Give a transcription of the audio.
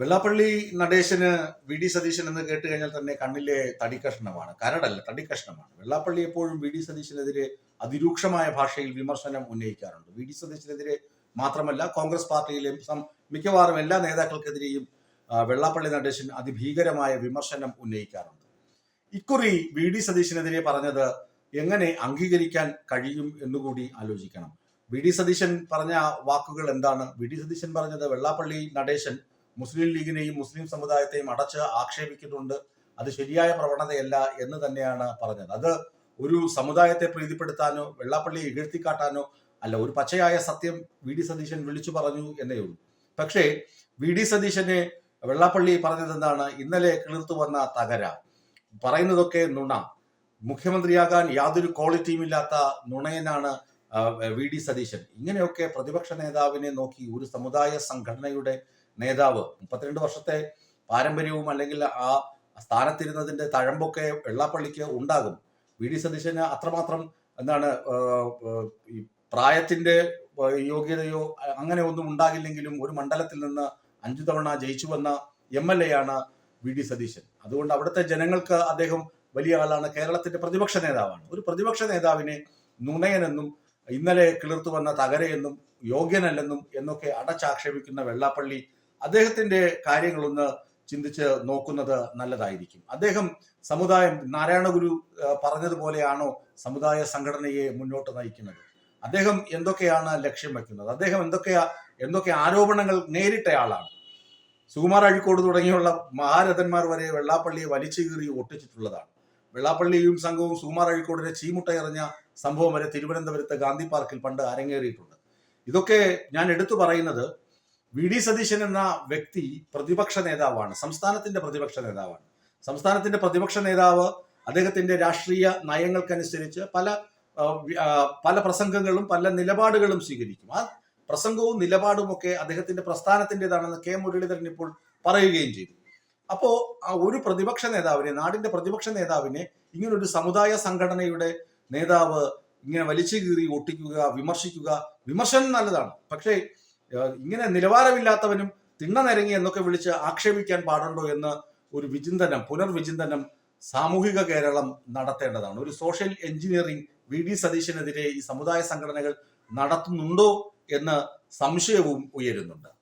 വെള്ളാപ്പള്ളി നടേശന് V D Satheesan എന്ന് കേട്ട് കഴിഞ്ഞാൽ തന്നെ കണ്ണിലെ തടിക്കഷ്ണമാണ് കരടല്ല തടിക്കഷ്ണമാണ്. വെള്ളാപ്പള്ളി എപ്പോഴും വി ഡി സതീശനെതിരെ അതിരൂക്ഷമായ ഭാഷയിൽ വിമർശനം ഉന്നയിക്കാറുണ്ട്. വി ഡി സതീശനെതിരെ മാത്രമല്ല കോൺഗ്രസ് പാർട്ടിയിലെ മിക്കവാറും എല്ലാ നേതാക്കൾക്കെതിരെയും വെള്ളാപ്പള്ളി നടേശൻ അതിഭീകരമായ വിമർശനം ഉന്നയിക്കാറുണ്ട്. ഇക്കുറി വി ഡി സതീശനെതിരെ പറഞ്ഞത് എങ്ങനെ അംഗീകരിക്കാൻ കഴിയും എന്നുകൂടി ആലോചിക്കണം. വി ഡി സതീശൻ പറഞ്ഞ വാക്കുകൾ എന്താണ്? വി ഡി സതീശൻ പറഞ്ഞത് വെള്ളാപ്പള്ളി നടേശൻ മുസ്ലിം ലീഗിനെയും മുസ്ലിം സമുദായത്തെയും അടച്ച് ആക്ഷേപിക്കുന്നുണ്ട്. അത് ശരിയായ പ്രവണതയല്ല എന്ന് തന്നെയാണ് പറഞ്ഞത്. അത് ഒരു സമുദായത്തെ പ്രീതിപ്പെടുത്താനോ വെള്ളാപ്പള്ളിയെ ഇകഴ്ത്തിക്കാട്ടാനോ അല്ല ഒരു പച്ചയായ സത്യം വി. ഡി. സതീശൻ വിളിച്ചു പറഞ്ഞു എന്നേ ഉള്ളൂ. പക്ഷേ വി. ഡി. സതീശനെ വെള്ളാപ്പള്ളി പറഞ്ഞത് എന്താണ്? ഇന്നലെ കിളിർത്തു വന്ന തകര. പറയുന്നതൊക്കെ നുണ. മുഖ്യമന്ത്രിയാകാൻ യാതൊരു ക്വാളിറ്റിയും ഇല്ലാത്ത നുണയനാണ് വി. ഡി. സതീശൻ. ഇങ്ങനെയൊക്കെ പ്രതിപക്ഷ നേതാവിനെ നോക്കി ഒരു സമുദായ സംഘടനയുടെ നേതാവ്. മുപ്പത്തിരണ്ട് വർഷത്തെ പാരമ്പര്യവും അല്ലെങ്കിൽ ആ സ്ഥാനത്തിരുന്നതിന്റെ തഴമ്പൊക്കെ വെള്ളാപ്പള്ളിക്ക് ഉണ്ടാകും. വി. ഡി. സതീശന് അത്രമാത്രം എന്താണ് ഈ പ്രായത്തിന്റെ യോഗ്യതയോ അങ്ങനെ ഒന്നും ഉണ്ടാകില്ലെങ്കിലും ഒരു മണ്ഡലത്തിൽ നിന്ന് അഞ്ചു തവണ ജയിച്ചു വന്ന എം എൽ എ ആണ് വി. ഡി. സതീശൻ. അതുകൊണ്ട് അവിടുത്തെ ജനങ്ങൾക്ക് അദ്ദേഹം വലിയ ആളാണ്. കേരളത്തിന്റെ പ്രതിപക്ഷ നേതാവാണ്. ഒരു പ്രതിപക്ഷ നേതാവിനെ നുണയനെന്നും ഇന്നലെ കിളിർത്തു വന്ന തകരയെന്നും യോഗ്യനല്ലെന്നും എന്നൊക്കെ അടച്ചാക്ഷേപിക്കുന്ന വെള്ളാപ്പള്ളി അദ്ദേഹത്തിന്റെ കാര്യങ്ങളൊന്ന് ചിന്തിച്ച് നോക്കുന്നത് നല്ലതായിരിക്കും. അദ്ദേഹം സമുദായം നാരായണഗുരു ഗുരു പറഞ്ഞതുപോലെയാണോ സമുദായ സംഘടനയെ മുന്നോട്ട് നയിക്കുന്നത്? അദ്ദേഹം എന്തൊക്കെയാണ് ലക്ഷ്യം വെക്കുന്നത് അദ്ദേഹം എന്തൊക്കെയാ എന്തൊക്കെ ആരോപണങ്ങൾ നേരിട്ടയാളാണ്? സുകുമാർ അഴിക്കോട് തുടങ്ങിയുള്ള മഹാരഥന്മാർ വരെ വെള്ളാപ്പള്ളിയെ വലിച്ചു കീറി ഒട്ടിച്ചിട്ടുള്ളതാണ്. വെള്ളാപ്പള്ളിയും സംഘവും സുകുമാർ അഴിക്കോടിനെ ചീമുട്ട എറിഞ്ഞ സംഭവം വരെ തിരുവനന്തപുരത്ത് ഗാന്ധി പാർക്കിൽ പണ്ട് അരങ്ങേറിയിട്ടുണ്ട്. ഇതൊക്കെ ഞാൻ എടുത്തു പറയുന്നത് വി ഡി സതീശൻ എന്ന വ്യക്തി പ്രതിപക്ഷ നേതാവാണ്. സംസ്ഥാനത്തിന്റെ പ്രതിപക്ഷ നേതാവാണ്. സംസ്ഥാനത്തിന്റെ പ്രതിപക്ഷ നേതാവ് അദ്ദേഹത്തിന്റെ രാഷ്ട്രീയ നയങ്ങൾക്കനുസരിച്ച് പല പല പ്രസംഗങ്ങളും പല നിലപാടുകളും സ്വീകരിക്കും. ആ പ്രസംഗവും നിലപാടും ഒക്കെ അദ്ദേഹത്തിന്റെ പ്രസ്ഥാനത്തിന്റെതാണെന്ന് കെ മുരളീധരൻ ഇപ്പോൾ പറയുകയും ചെയ്തു. അപ്പോ ഒരു പ്രതിപക്ഷ നേതാവിനെ നാടിന്റെ പ്രതിപക്ഷ നേതാവിനെ ഇങ്ങനൊരു സമുദായ സംഘടനയുടെ നേതാവ് ഇങ്ങനെ വലിച്ചു കീറി ഒട്ടിക്കുക വിമർശിക്കുക വിമർശനം നല്ലതാണ്. പക്ഷേ ഇങ്ങനെ നിലവാരമില്ലാത്തവനും തിണ്ണ നിരങ്ങി എന്നൊക്കെ വിളിച്ച് ആക്ഷേപിക്കാൻ പാടുണ്ടോ എന്ന് ഒരു വിചിന്തനം പുനർവിചിന്തനം സാമൂഹിക കേരളം നടത്തേണ്ടതാണ്. ഒരു സോഷ്യൽ എഞ്ചിനീയറിംഗ് വി ഡി സതീശനെതിരെ ഈ സമുദായ സംഘടനകൾ നടത്തുന്നുണ്ടോ എന്ന് സംശയവും ഉയരുന്നുണ്ട്.